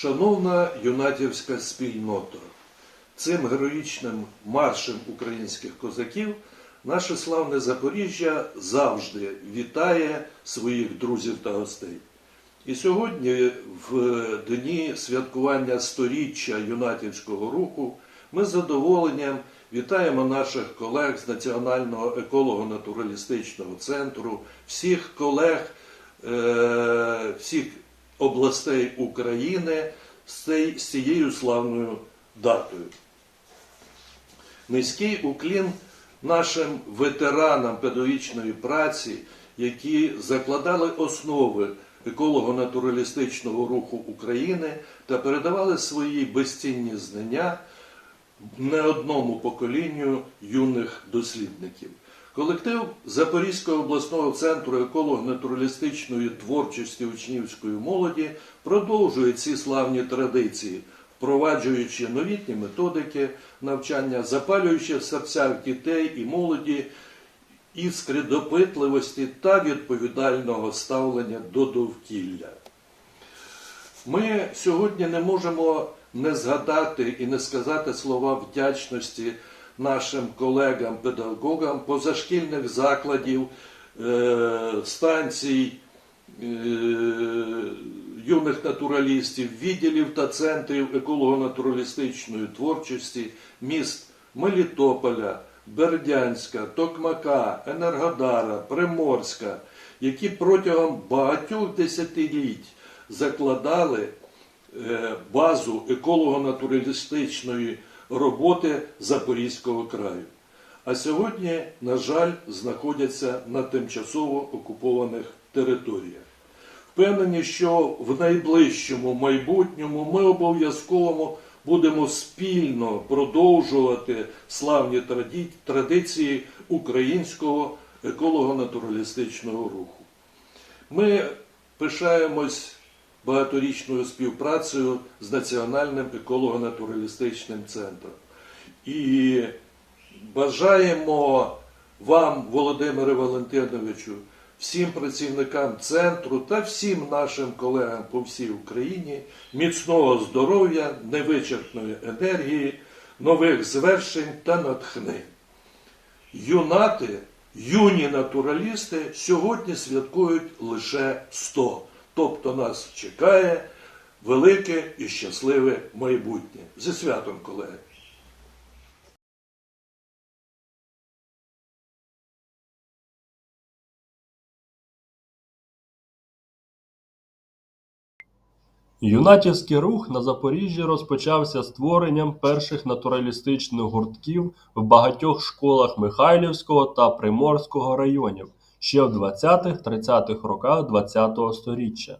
Шановна юнатівська спільнота, цим героїчним маршем українських козаків наше славне Запоріжжя завжди вітає своїх друзів та гостей. І сьогодні, в дні святкування сторіччя юнатівського руху, ми з задоволенням вітаємо наших колег з Національного еколого-натуралістичного центру, всіх колег е, всіх областей України з цією славною датою. Низький уклін нашим ветеранам педагогічної праці, які закладали основи еколого-натуралістичного руху України та передавали свої безцінні знання не одному поколінню юних дослідників. Колектив Запорізького обласного центру еколого-натуралістичної творчості учнівської молоді продовжує ці славні традиції, впроваджуючи новітні методики навчання, запалюючи в серцях дітей і молоді іскри допитливості та відповідального ставлення до довкілля. Ми сьогодні не можемо не згадати і не сказати слова вдячності нашим колегам-педагогам позашкільних закладів, е, станцій е, юних натуралістів, відділів та центрів еколого-натуралістичної творчості міст Мелітополя, Бердянська, Токмака, Енергодара, Приморська, які протягом багатьох десятиліть закладали е, базу еколого-натуралістичної роботи Запорізького краю. А сьогодні, на жаль, знаходяться на тимчасово окупованих територіях. Впевнені, що в найближчому майбутньому ми обов'язково будемо спільно продовжувати славні традиції українського еколого-натуралістичного руху. Ми пишаємось багаторічною співпрацею з Національним еколого-натуралістичним центром. І бажаємо вам, Володимире Валентиновичу, всім працівникам центру та всім нашим колегам по всій Україні міцного здоров'я, невичерпної енергії, нових звершень та натхнень. Юнати, юні натуралісти сьогодні святкують лише 100. Тобто нас чекає велике і щасливе майбутнє. Зі святом, колеги! Юнатівський рух на Запоріжжі розпочався створенням перших натуралістичних гуртків в багатьох школах Михайлівського та Приморського районів ще в 20-30-х роках ХХ століття.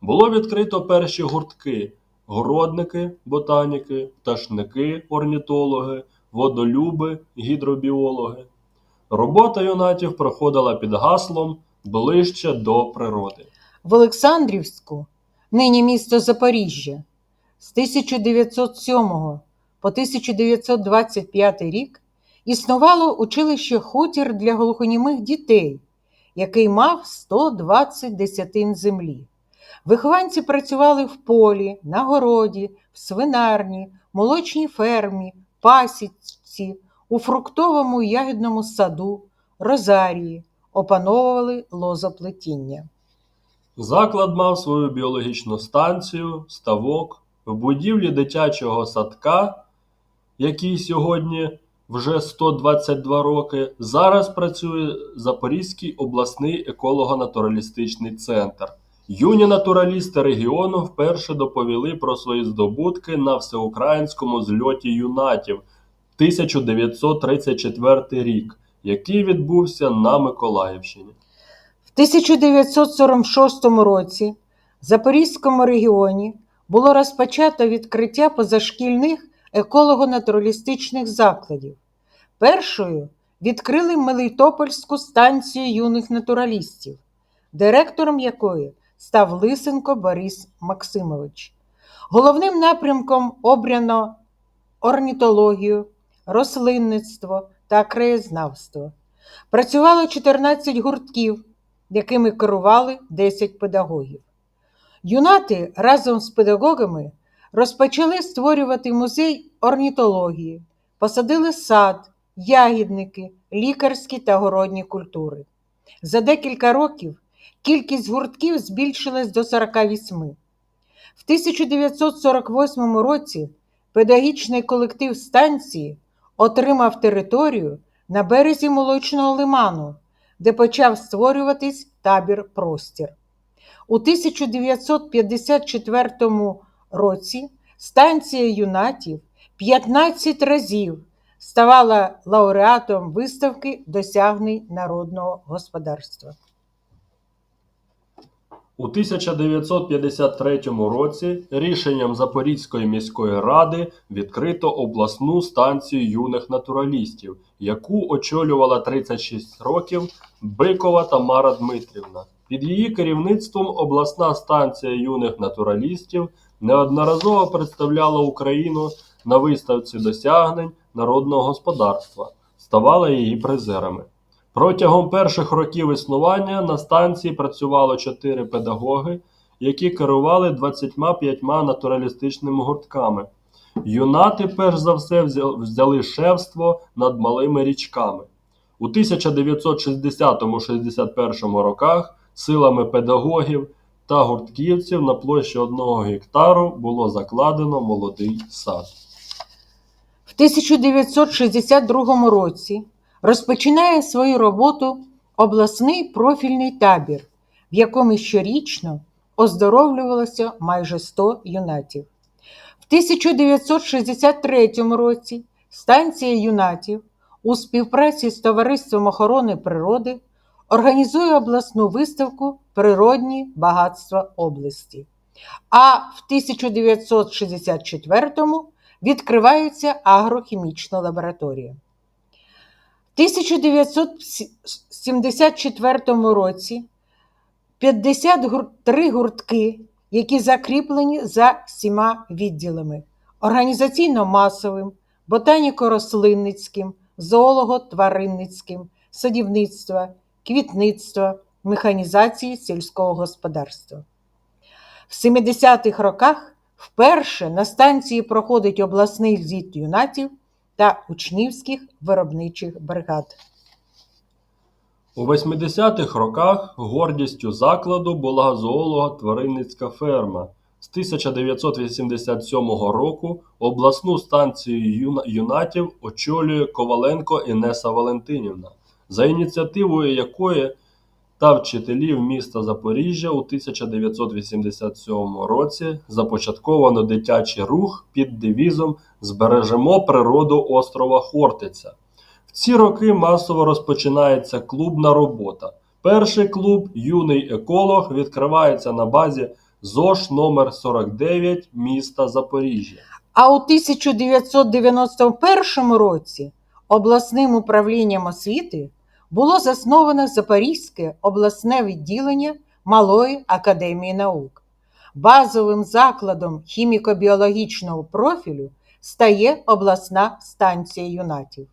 Було відкрито перші гуртки – городники, ботаніки, пташники, орнітологи, водолюби, гідробіологи. Робота юнатів проходила під гаслом «Ближче до природи». в Олександрівську, нині місто Запоріжжя, з 1907 по 1925 рік існувало училище хутір для глухонімих дітей, який мав 120 десятин землі. Вихованці працювали в полі, на городі, в свинарні, молочній фермі, пасіці, у фруктовому ягідному саду, розарії, опановували лозоплетіння. Заклад мав свою біологічну станцію, ставок, в будівлі дитячого садка, який сьогодні вже 122 роки, зараз працює Запорізький обласний еколого-натуралістичний центр. Юні натуралісти регіону вперше доповіли про свої здобутки на всеукраїнському зльоті юнатів 1934 рік, який відбувся на Миколаївщині. В 1946 році в Запорізькому регіоні було розпочато відкриття позашкільних еколого-натуралістичних закладів. Першою відкрили Мелітопольську станцію юних натуралістів, директором якої став Лисенко Борис Максимович. Головним напрямком обрано орнітологію, рослинництво та краєзнавство. Працювало 14 гуртків, якими керували 10 педагогів. Юнати разом з педагогами розпочали створювати музей орнітології, посадили сад, ягідники, лікарські та городні культури. За декілька років кількість гуртків збільшилась до 48. В 1948 році педагогічний колектив станції отримав територію на березі молочного лиману, де почав створюватись табір простір. У 1954 році станція юнатів 15 разів ставала лауреатом виставки досягнень народного господарства. У 1953 році рішенням Запорізької міської ради відкрито обласну станцію юних натуралістів, яку очолювала 36 років Бикова Тамара Дмитрівна. Під її керівництвом обласна станція юних натуралістів неодноразово представляла Україну на виставці досягнень народного господарства, ставала її призерами. Протягом перших років існування на станції працювало чотири педагоги, які керували 25 натуралістичними гуртками. Юнати, перш за все, взяли шефство над малими річками. У 1960-61 роках силами педагогів та гуртківців на площі одного гектару було закладено молодий сад. В 1962 році розпочинає свою роботу обласний профільний табір, в якому щорічно оздоровлювалося майже 100 юнатів. В 1963 році станція юнатів у співпраці з Товариством охорони природи організує обласну виставку Природні багатства області. А в 1964 відкривається агрохімічна лабораторія. В 1974 році 53 гуртки, які закріплені за всіма відділами: організаційно-масовим, ботаніко-рослинницьким, зоолого-тваринницьким, садівництва, квітництва, механізації сільського господарства. В 70-х роках вперше на станції проходить обласний з'їзд юнатів та учнівських виробничих бригад. У 80-х роках гордістю закладу була зоолого-тваринницька ферма. З 1987 року обласну станцію юна- юнатів очолює Коваленко Інеса Валентинівна, за ініціативою якої та вчителів міста Запоріжжя у 1987 році започатковано дитячий рух під девізом Збережемо природу острова Хортиця. В ці роки масово розпочинається клубна робота. Перший клуб Юний еколог відкривається на базі ЗОШ номер 49 міста Запоріжжя. А у 1991 році обласним управлінням освіти було засновано Запорізьке обласне відділення Малої академії наук. Базовим закладом хіміко-біологічного профілю стає обласна станція юнатів.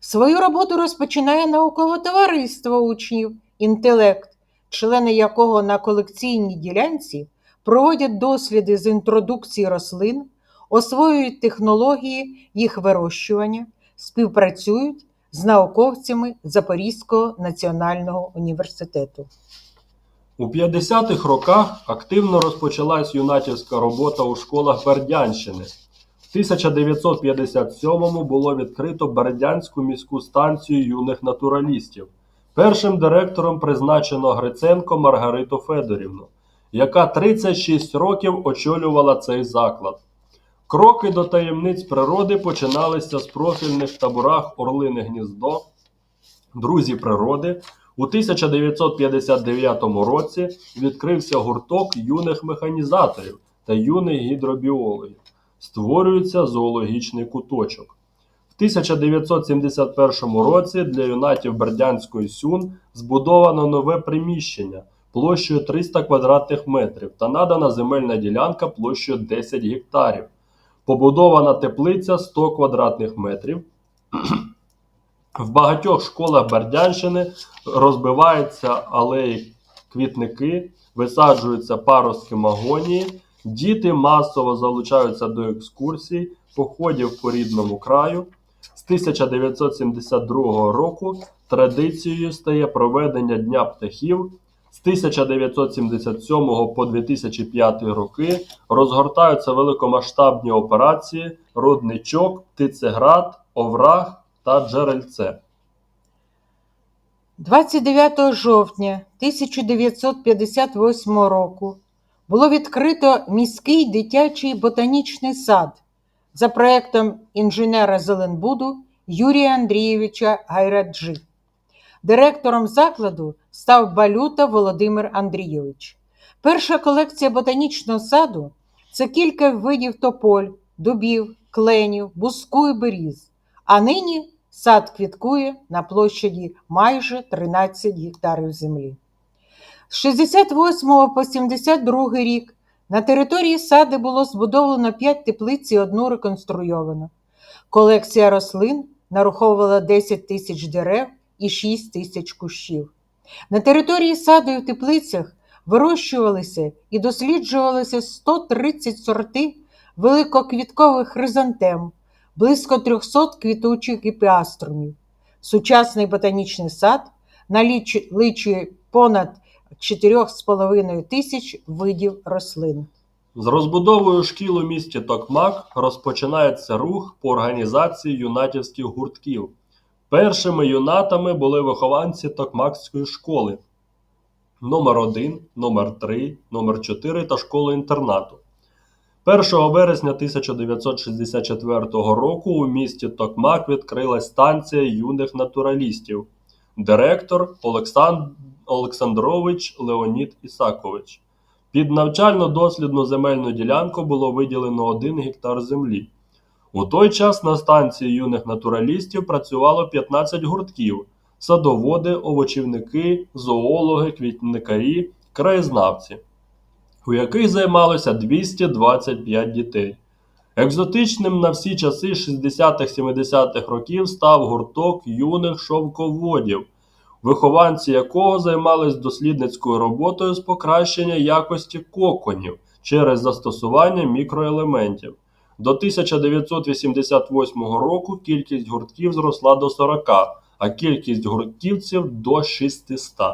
Свою роботу розпочинає наукове товариство учнів інтелект, члени якого на колекційній ділянці проводять досліди з інтродукції рослин, освоюють технології їх вирощування, співпрацюють з науковцями Запорізького національного університету. У 50-х роках активно розпочалась юнатівська робота у школах Бердянщини. В 1957-му було відкрито Бердянську міську станцію юних натуралістів. Першим директором призначено Гриценко Маргариту Федорівну, яка 36 років очолювала цей заклад. Кроки до таємниць природи починалися з профільних таборах Орлине гніздо, Друзі природи. У 1959 році відкрився гурток юних механізаторів та юних гідробіологів. Створюється зоологічний куточок. В 1971 році для юнатів Бердянської Сюн збудовано нове приміщення площею 300 квадратних метрів та надана земельна ділянка площею 10 гектарів. Побудована теплиця 100 квадратних метрів. В багатьох школах Бердянщини розбиваються алеї квітники, висаджуються паростки магонії, діти масово залучаються до екскурсій, походів по рідному краю. З 1972 року традицією стає проведення Дня птахів. З 1977 по 2005 роки розгортаються великомасштабні операції Родничок, Птицеград, Овраг та Джерельце. 29 жовтня 1958 року було відкрито міський дитячий ботанічний сад за проектом інженера Зеленбуду Юрія Андрійовича Гайраджи. Директором закладу став Балюта Володимир Андрійович. Перша колекція ботанічного саду це кілька видів тополь, дубів, кленів, буску і беріз. А нині сад квіткує на площаді майже 13 гектарів землі. З 68 по 72 рік на території саду було збудовано 5 теплиць і одну реконструйовано. Колекція рослин нараховувала 10 тисяч дерев і 6 тисяч кущів. На території саду і в теплицях вирощувалися і досліджувалися 130 сорти великоквіткових хризантем, близько 300 квітучих гіпіаструмів. Сучасний ботанічний сад налічує понад 4,5 тисяч видів рослин. З розбудовою шкіл у місті Токмак розпочинається рух по організації юнатівських гуртків. Першими юнатами були вихованці Токмакської школи номер 1 номер 3 номер 4 та школи-інтернату. 1 вересня 1964 року у місті Токмак відкрилась станція юних натуралістів. Директор Олександр Олександрович Леонід Ісакович. Під навчально-дослідну земельну ділянку було виділено 1 гектар землі. У той час на станції юних натуралістів працювало 15 гуртків: садоводи, овочівники, зоологи, квітникарі, краєзнавці, у яких займалося 225 дітей. Екзотичним на всі часи 60-70-х років став гурток юних шовководів, вихованці якого займались дослідницькою роботою з покращення якості коконів через застосування мікроелементів. До 1988 року кількість гуртків зросла до 40, а кількість гуртківців до 600.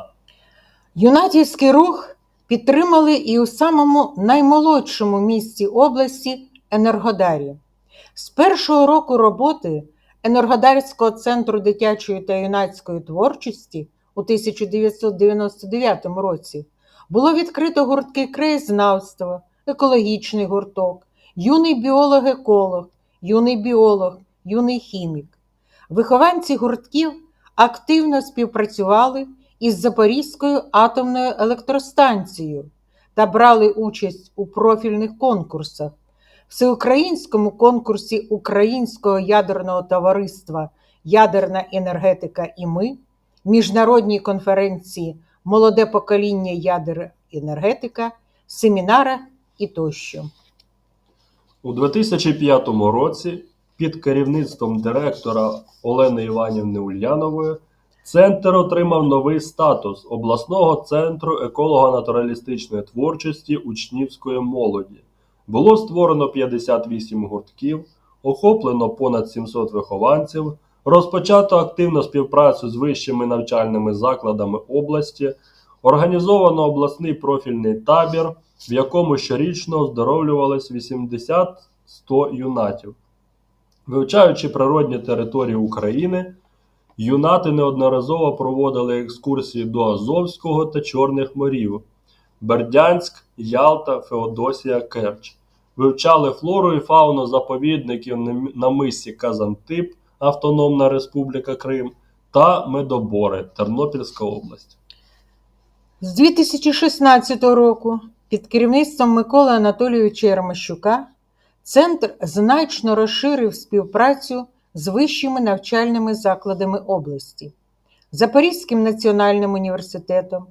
Юнатівський рух підтримали і у самому наймолодшому місті області Енергодарі. З першого року роботи Енергодарського центру дитячої та юнацької творчості у 1999 році було відкрито гуртки краєзнавства, екологічний гурток, юний біолог-еколог, юний біолог, юний хімік. Вихованці гуртків активно співпрацювали із Запорізькою атомною електростанцією та брали участь у профільних конкурсах, всеукраїнському конкурсі Українського ядерного товариства Ядерна енергетика і ми, міжнародній конференції Молоде покоління ядер енергетика, семінарах і тощо. У 2005 році під керівництвом директора Олени Іванівни Ульянової центр отримав новий статус обласного центру еколого-натуралістичної творчості учнівської молоді. Було створено 58 гуртків, охоплено понад 700 вихованців, розпочато активну співпрацю з вищими навчальними закладами області, організовано обласний профільний табір, в якому щорічно оздоровлювалось 80-100 юнатів. Вивчаючи природні території України, юнати неодноразово проводили екскурсії до Азовського та Чорних морів, Бердянськ, Ялта, Феодосія, Керч. Вивчали флору і фауну заповідників на- мисі Казантип, Автономна Республіка Крим та Медобори, Тернопільська область. З 2016 року під керівництвом Миколи Анатолійовича Ярмощука центр значно розширив співпрацю з вищими навчальними закладами області, Запорізьким національним університетом,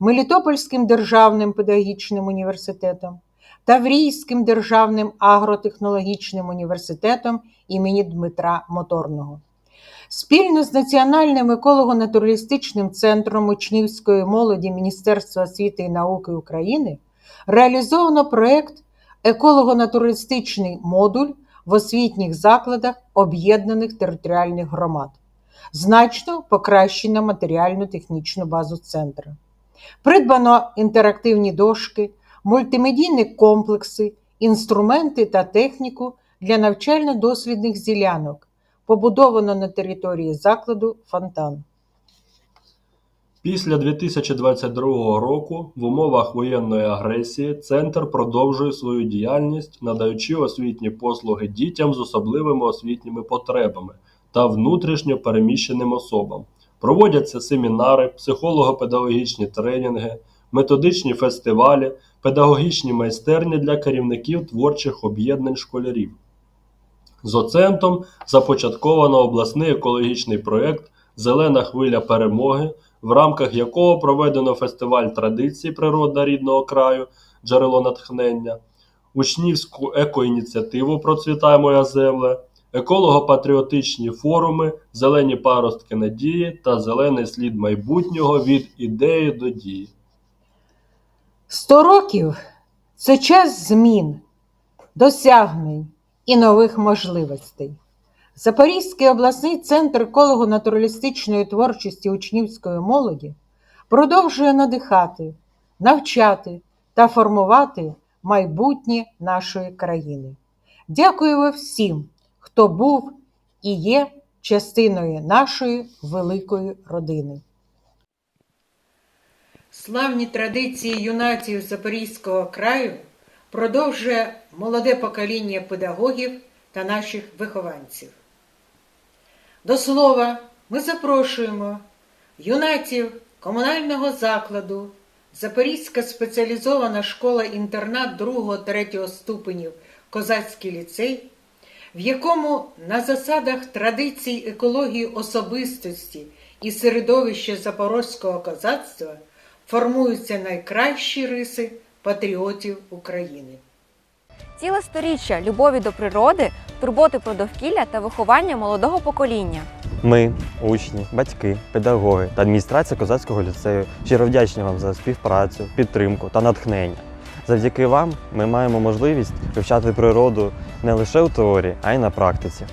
Мелітопольським державним педагогічним університетом, Таврійським державним агротехнологічним університетом імені Дмитра Моторного. Спільно з Національним еколого-натуралістичним центром учнівської молоді Міністерства освіти і науки України реалізовано проєкт Еколого-натуралістичний модуль в освітніх закладах об'єднаних територіальних громад. Значно покращено матеріально-технічну базу центру. Придбано інтерактивні дошки, мультимедійні комплекси, інструменти та техніку для навчально-дослідних ділянок. Побудовано на території закладу фонтан. Після 2022 року в умовах воєнної агресії центр продовжує свою діяльність, надаючи освітні послуги дітям з особливими освітніми потребами та внутрішньо переміщеним особам. Проводяться семінари, психолого-педагогічні тренінги, методичні фестивалі, педагогічні майстерні для керівників творчих об'єднань школярів. З оцентом започатковано обласний екологічний проєкт Зелена хвиля перемоги, в рамках якого проведено фестиваль традицій природа рідного краю, джерело натхнення, учнівську екоініціативу Процвітай моя земле, еколого-патріотичні форуми, зелені паростки надії та зелений слід майбутнього від ідеї до дії. Сто років це час змін, досягнень і нових можливостей. Запорізький обласний центр еколого-натуралістичної творчості учнівської молоді продовжує надихати, навчати та формувати майбутнє нашої країни. Дякуємо всім, хто був і є частиною нашої великої родини. Славні традиції юнатів Запорізького краю продовжує молоде покоління педагогів та наших вихованців. До слова, ми запрошуємо юнатів комунального закладу Запорізька спеціалізована школа-інтернат 2-3 ступенів Козацький ліцей, в якому на засадах традицій екології особистості і середовища запорозького козацтва формуються найкращі риси патріотів України. Ціле сторіччя любові до природи, турботи про довкілля та виховання молодого покоління. Ми, учні, батьки, педагоги та адміністрація козацького ліцею щиро вдячні вам за співпрацю, підтримку та натхнення. Завдяки вам ми маємо можливість вивчати природу не лише у теорії, а й на практиці.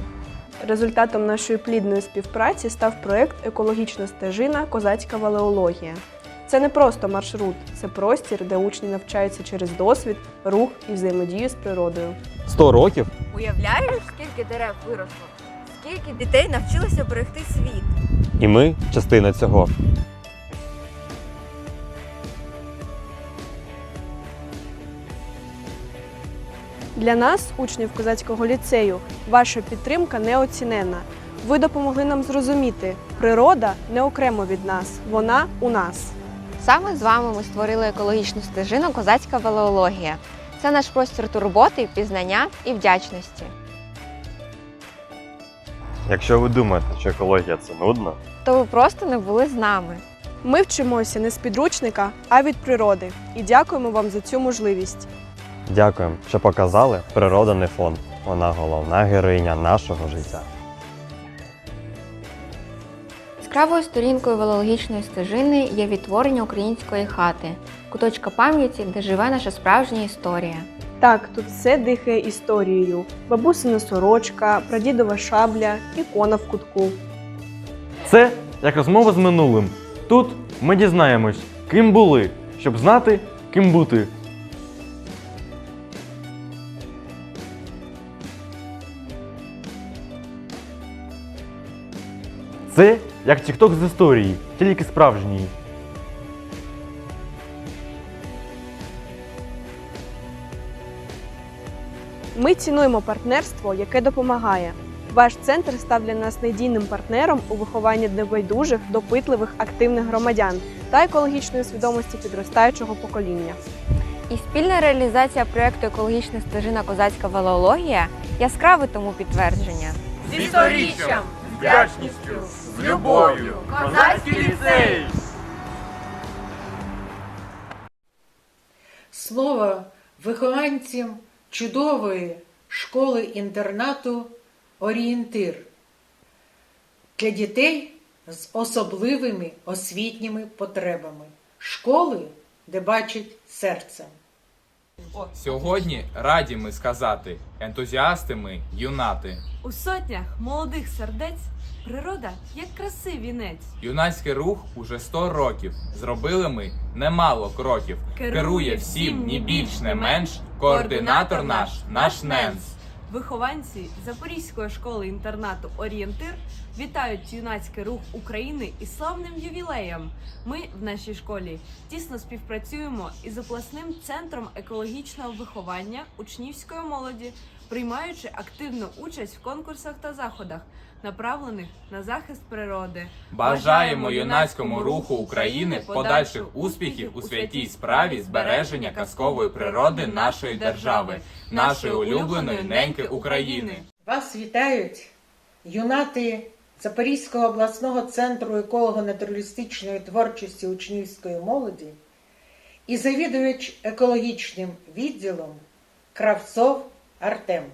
Результатом нашої плідної співпраці став проект Екологічна стежина Козацька валеологія. Це не просто маршрут, це простір, де учні навчаються через досвід, рух і взаємодію з природою. 100 років Уявляєш, скільки дерев виросло? Скільки дітей навчилося берегти світ? і ми частина цього. Для нас, учнів козацького ліцею, ваша підтримка неоціненна. Ви допомогли нам зрозуміти, природа не окремо від нас, вона у нас. Саме з вами ми створили екологічну стежину Козацька валеологія. Це наш простір турботи, пізнання і вдячності. Якщо ви думаєте, що екологія це нудно, То ви просто не були з нами. Ми вчимося не з підручника, а від природи. І дякуємо вам за цю можливість. дякуємо, що показали, природа не фон. Вона головна героїня нашого життя. Яскравою сторінкою валеологічної стежини є відтворення української хати, куточка пам'яті, де живе наша справжня історія. Так, тут все дихає історією: бабусина сорочка, прадідова шабля, ікона в кутку. Це як розмова з минулим. Тут ми дізнаємось, ким були, щоб знати, ким бути. Як тікток з історії, тільки справжній. Ми цінуємо партнерство, яке допомагає. Ваш центр став для нас надійним партнером у вихованні небайдужих, допитливих, активних громадян та екологічної свідомості підростаючого покоління. І спільна реалізація проєкту Екологічна стежина Козацька валеологія яскраве тому підтвердження. Зі сторіччям, вдячністю, з любов'ю, козацький ліцей! Слово вихованцям чудової школи-інтернату орієнтир. для дітей з особливими освітніми потребами, школи, де бачить серцем. Сьогодні раді ми сказати, ентузіасти ми юнати. У сотнях молодих сердець природа як краси вінець. Юнацький рух уже сто років. Зробили ми немало кроків. Керує всім, ні більш, не менш. Координатор наш, наш Ненс. Вихованці Запорізької школи інтернату Орієнтир вітають юнацький рух України із славним ювілеєм. Ми в нашій школі тісно співпрацюємо із обласним центром екологічного виховання учнівської молоді, приймаючи активну участь в конкурсах та заходах, направлених на захист природи. Бажаємо юнацькому руху України подальших успіхів у святій справі збереження казкової природи нашої держави, нашої улюбленої неньки України. Вас вітають юнати Запорізького обласного центру еколого-натуралістичної творчості учнівської молоді і завідувач екологічним відділом Кравцов Артем.